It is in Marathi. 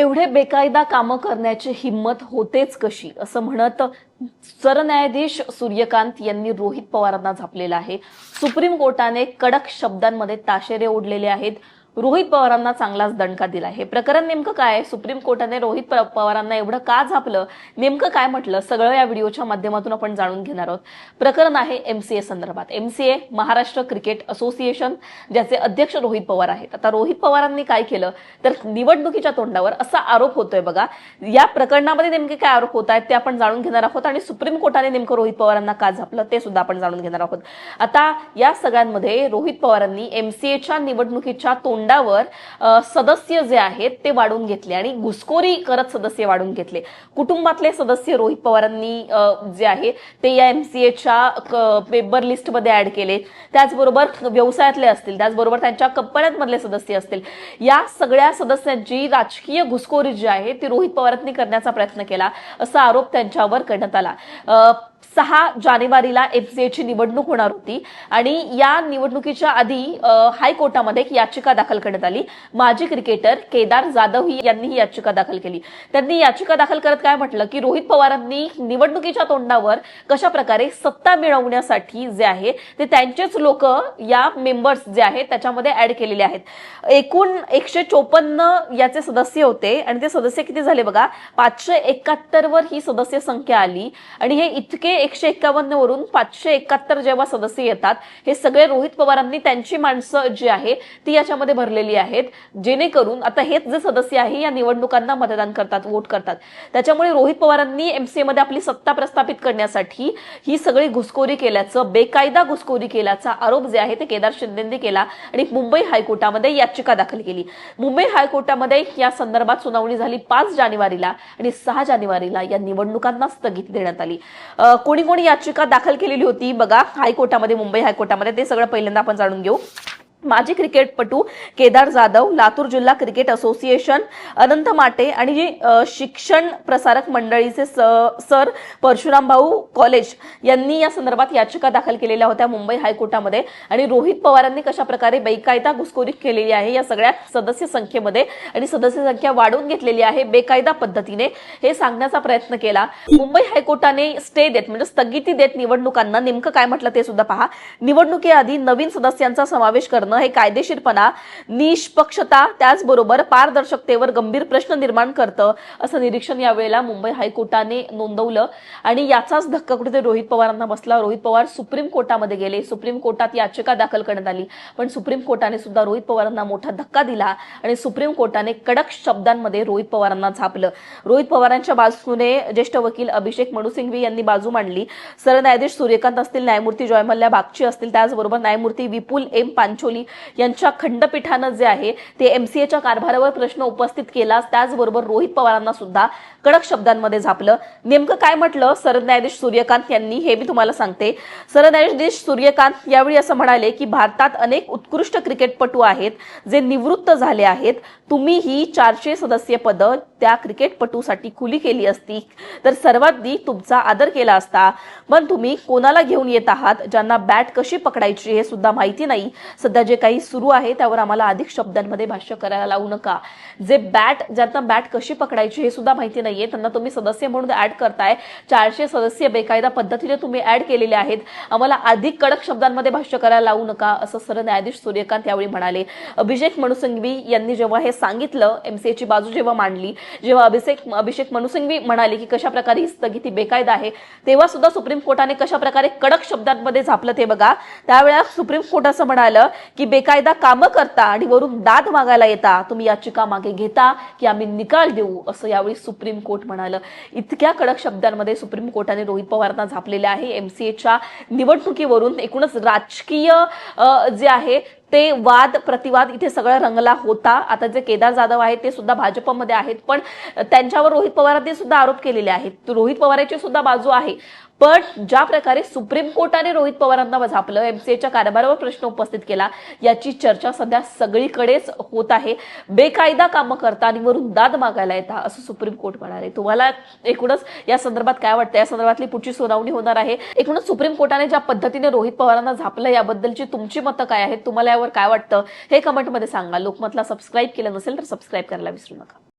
एवढे बेकायदा कामं करण्याची हिंमत होतेच कशी? असं म्हणत सरन्यायाधीश सूर्यकांत यांनी रोहित पवारांना झापलेला आहे. सुप्रीम कोर्टाने कडक शब्दांमध्ये ताशेरे ओढलेले आहेत. रोहित पवारांना चांगलाच दणका दिला. हे प्रकरण नेमकं काय सुप्रीम कोर्टाने रोहित पवारांना एवढं का झापलं? नेमकं काय म्हटलं? सगळं या व्हिडिओच्या माध्यमातून आपण जाणून घेणार आहोत. प्रकरण आहे एमसीए संदर्भात. एमसीए महाराष्ट्र क्रिकेट असोसिएशन ज्याचे अध्यक्ष रोहित पवार आहेत. आता रोहित पवारांनी काय केलं? तर निवडणुकीच्या तोंडावर असा आरोप होतोय बघा. या प्रकरणामध्ये नेमके काय आरोप होत आहेत ते आपण जाणून घेणार आहोत आणि सुप्रीम कोर्टाने नेमकं रोहित पवारांना का झापलं ते सुद्धा आपण जाणून घेणार आहोत. आता या सगळ्यांमध्ये रोहित पवारांनी एमसीएच्या निवडणुकीच्या तोंड तोंडावर सदस्य जे आहेत ते वाढून घेतले आणि घुसखोरी करत सदस्य वाढून घेतले. कुटुंबातले सदस्य रोहित पवारांनी जे आहे ते या एमसीएच्या मेंबर लिस्टमध्ये ऍड केले. त्याचबरोबर व्यवसायातले असतील त्याचबरोबर त्यांच्या कंपन्यांमधले सदस्य असतील. या सगळ्या सदस्यांची राजकीय घुसखोरी जी आहे ती रोहित पवारांनी करण्याचा प्रयत्न केला असा आरोप त्यांच्यावर करण्यात आला. सहा जानेवारीला एफसीएची निवडणूक होणार होती आणि या निवडणुकीच्या आधी हायकोर्टामध्ये एक याचिका दाखल करण्यात आली. माजी क्रिकेटर केदार जाधव ही यांनी ही याचिका दाखल केली. त्यांनी याचिका दाखल करत काय म्हटलं? की रोहित पवारांनी निवडणुकीच्या तोंडावर कशा प्रकारे सत्ता मिळवण्यासाठी जे आहे ते त्यांचेच लोक या मेंबर्स जे आहेत त्याच्यामध्ये ऍड केलेले आहेत. एकूण एकशे चोपन्न याचे सदस्य होते आणि ते सदस्य किती झाले बघा? पाचशे एकाहत्तर वर ही सदस्य संख्या आली. आणि हे इतके एकशे एक्कावन्न वरून पाचशे एकाहत्तर जेव्हा सदस्य येतात हे सगळे रोहित पवारांनी त्यांची माणसं जी आहे ती याच्यामध्ये भरलेली आहेत. जेणेकरून आता हेच जे सदस्य आहे या निवडणुकांना मतदान करतात वोट करतात. त्याच्यामुळे रोहित पवारांनी एमसीए मध्ये आपली सत्ता प्रस्थापित करण्यासाठी ही सगळी घुसखोरी केल्याचं बेकायदा घुसखोरी केल्याचा आरोप जे आहे ते केदार शिंदेंनी केला आणि मुंबई हायकोर्टामध्ये याचिका दाखल केली. मुंबई हायकोर्टामध्ये या संदर्भात सुनावणी झाली पाच जानेवारीला आणि सहा जानेवारीला या निवडणुकांना स्थगिती देण्यात आली. कोणी कोणी याचिका दाखल केलेली होती. बघा हायकोर्टामध्ये मुंबई हायकोर्टामध्ये ते सगळं पहिल्यांदा आपण जाणून घेऊ. माजी क्रिकेटपटू केदार जाधव लातूर जिल्हा क्रिकेट असोसिएशन अनंत माटे आणि शिक्षण प्रसारक मंडळीचे स- सर परशुराम भाऊ कॉलेज यांनी या संदर्भात याचिका दाखल केलेल्या होत्या मुंबई हायकोर्टामध्ये. आणि रोहित पवारांनी कशा प्रकारे बेकायदा घुसखोरी केलेली आहे या सगळ्या सदस्य संख्येमध्ये आणि सदस्य संख्या वाढवून घेतलेली आहे बेकायदा पद्धतीने हे सांगण्याचा प्रयत्न केला. मुंबई हायकोर्टाने स्टे देत म्हणजे स्थगिती देत निवडणुकांना नेमकं काय म्हटलं ते सुद्धा पहा. निवडणुकीआधी नवीन सदस्यांचा समावेश करणं हे कायदेशीरपणा निष्पक्षता त्याचबरोबर पारदर्शकतेवर गंभीर प्रश्न निर्माण करतं असं निरीक्षण यावेळेला मुंबई हायकोर्टाने नोंदवलं. आणि याचाच धक्का कुठेतरी रोहित पवारांना बसला. रोहित पवार सुप्रीम कोर्टामध्ये गेले. सुप्रीम कोर्टात याचिका दाखल करण्यात आली. पण सुप्रीम कोर्टाने सुद्धा रोहित पवारांना मोठा धक्का दिला आणि सुप्रीम कोर्टाने कडक शब्दांमध्ये रोहित पवारांना झापलं. रोहित पवारांच्या बाजूने ज्येष्ठ वकील अभिषेक मनुसिंघवी यांनी बाजू मांडली. सरन्यायाधीश सूर्यकांत असतील न्यायमूर्ती जॉयमल्ल्या बागची असतील त्याचबरोबर न्यायमूर्ती विपुल एम पांचोली यांच्या खंडपीठानं जे आहे ते एमसीएच्या कारभारावर प्रश्न उपस्थित केला त्याचबरोबर रोहित पवारांना सुद्धा कडक शब्दांमध्ये झापलं. नेमकं काय म्हटलं? सरन्यायाधीश सूर्यकांत यांनी हे मी तुम्हाला सांगते. सरन्यायाधीश सूर्यकांत यावेळी असं म्हणाले की भारतात अनेक उत्कृष्ट क्रिकेटपटू आहेत जे निवृत्त झाले आहेत. तुम्ही ही चारशे सदस्य पद त्या क्रिकेटपटूसाठी खुली केली असती. तर सर्वांनी तुमचा आदर केला असता. पण तुम्ही कोणाला घेऊन येत आहात? ज्यांना बॅट कशी पकडायची हे सुद्धा माहिती नाही. सध्या जे काही सुरू आहे त्यावर आम्हाला अधिक शब्दांमध्ये भाष्य करायला लावू नका. जे बॅट ज्यांना बॅट कशी पकडायची हे सुद्धा माहिती नाहीये. त्यांना तुम्ही सदस्य म्हणून ऍड करताय. चारशे सदस्य बेकायदा पद्धतीने तुम्ही ऍड केलेले आहेत. आम्हाला अधिक कडक शब्दांमध्ये भाष्य करायला लावू नका असं सरन्यायाधीश सूर्यकांत यावेळी म्हणाले. अभिषेक मनुसंघवी यांनी जेव्हा हे सांगितलं एमसीएची बाजू जेव्हा मांडली जेव्हा अभिषेक अभिषेक मनुसिंघवी म्हणाले की कशा प्रकारे ही स्थगिती बेकायदा आहे तेव्हा सुद्धा सुप्रीम कोर्टाने कशा प्रकारे कडक शब्दांमध्ये झापलं ते बघा. त्यावेळेला सुप्रीम कोर्ट असं म्हणालं की बेकायदा कामं करता आणि वरून दाद मागायला येता. तुम्ही याचिका मागे घेता की आम्ही निकाल देऊ असं यावेळी सुप्रीम कोर्ट म्हणालं. इतक्या कडक शब्दांमध्ये सुप्रीम कोर्टाने रोहित पवारांना झापलेले आहे. एमसीएच्या निवडणुकीवरून एकूणच राजकीय जे आहे ते वाद प्रतिवाद इथे सगळं रंगला होता. आता जे केदार जाधव आहेत ते सुद्धा भाजपमध्ये आहेत. पण त्यांच्यावर रोहित पवारांनी सुद्धा आरोप केलेले आहेत. रोहित पवारांची सुद्धा बाजू आहे. पण ज्या प्रकारे सुप्रीम कोर्टाने रोहित पवारांना झापलं एमसीएच्या कारभारावर प्रश्न उपस्थित केला याची चर्चा सध्या सगळीकडेच होत आहे. बेकायदा कामं करता आणि वरून दाद मागायला येता असं सुप्रीम कोर्ट म्हणाले. तुम्हाला एकूणच या संदर्भात काय वाटतं? या संदर्भातली पुढची सुनावणी होणार आहे. एकूणच सुप्रीम कोर्टाने ज्या पद्धतीने रोहित पवारांना झापलं याबद्दलची तुमची मतं काय आहेत? तुम्हाला यावर काय वाटतं? हे कमेंटमध्ये सांगा. लोकमतला सबस्क्राईब केलं नसेल तर सबस्क्राईब करायला विसरू नका.